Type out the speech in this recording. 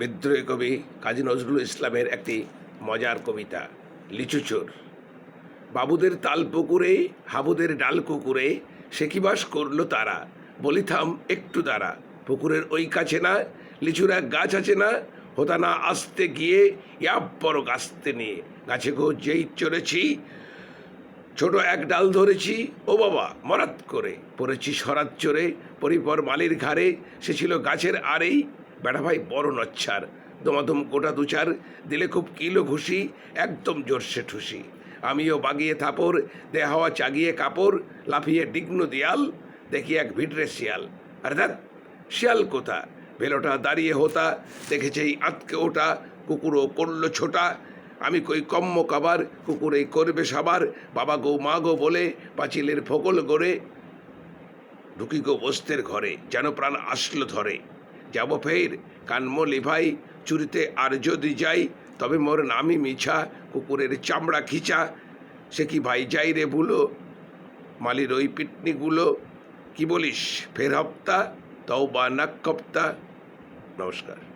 বিদ্রোহী কবি কাজী নজরুল ইসলামের একটি মজার কবিতা লিচুচোর বাবুদের তাল পুকুরে হাবুদের ডাল কুকুরে সে কি বাস করল তারা? বলিথাম একটু দ্বারা পুকুরের ওই কাছে না, লিচুর এক গাছ আছে না হতা না আসতে গিয়ে ইয়াব বড় গাছতে নিয়ে। গাছে গো যেই চড়েছি, ছোট এক ডাল ধরেছি, ও বাবা, মরাত করে। পড়েছি সরাত চড়ে, পরিপর মালির ঘাড়ে, সে ছিল গাছের আরেই বেটা ভাই, বড় নচ্ছার। দমাদম গোটা দুচার, দিলে খুব কিলো ঘুষি, একদম জোরসে ঠুসি। আমিও বাগিয়ে থাপড় দে হাওয়া চাগিয়ে কাপড় লাফিয়ে ডিগ্ন দিয়াল, দেখি এক ভিড়রে শিয়াল। আর দেখ শিয়াল কোথা? ভেলোটা দাঁড়িয়ে হতা, দেখেছে এই আতকে ওটা, কুকুরও করল ছোটা। আমি কই কম্ম কাবার কুকুরে করবে সাবার। বাবা গো, মা গো বলে, পাঁচিলের ফকল গড়ে, ঢুকি গো বস্তের ঘরে, যেন প্রাণ আসলো ধরে। যাব ফের। কানমো লিভাই, চুরিতে আর যদি যাই, তবে মোর নামই মিছা, কুকুরের চামড়া খিচা। সে কি ভাই যাই রে ভুলো? মালির ওই পিটনিগুলো, কি বলিস? ফের হপ্তা তাও বা নাক কপ্তা। নমস্কার।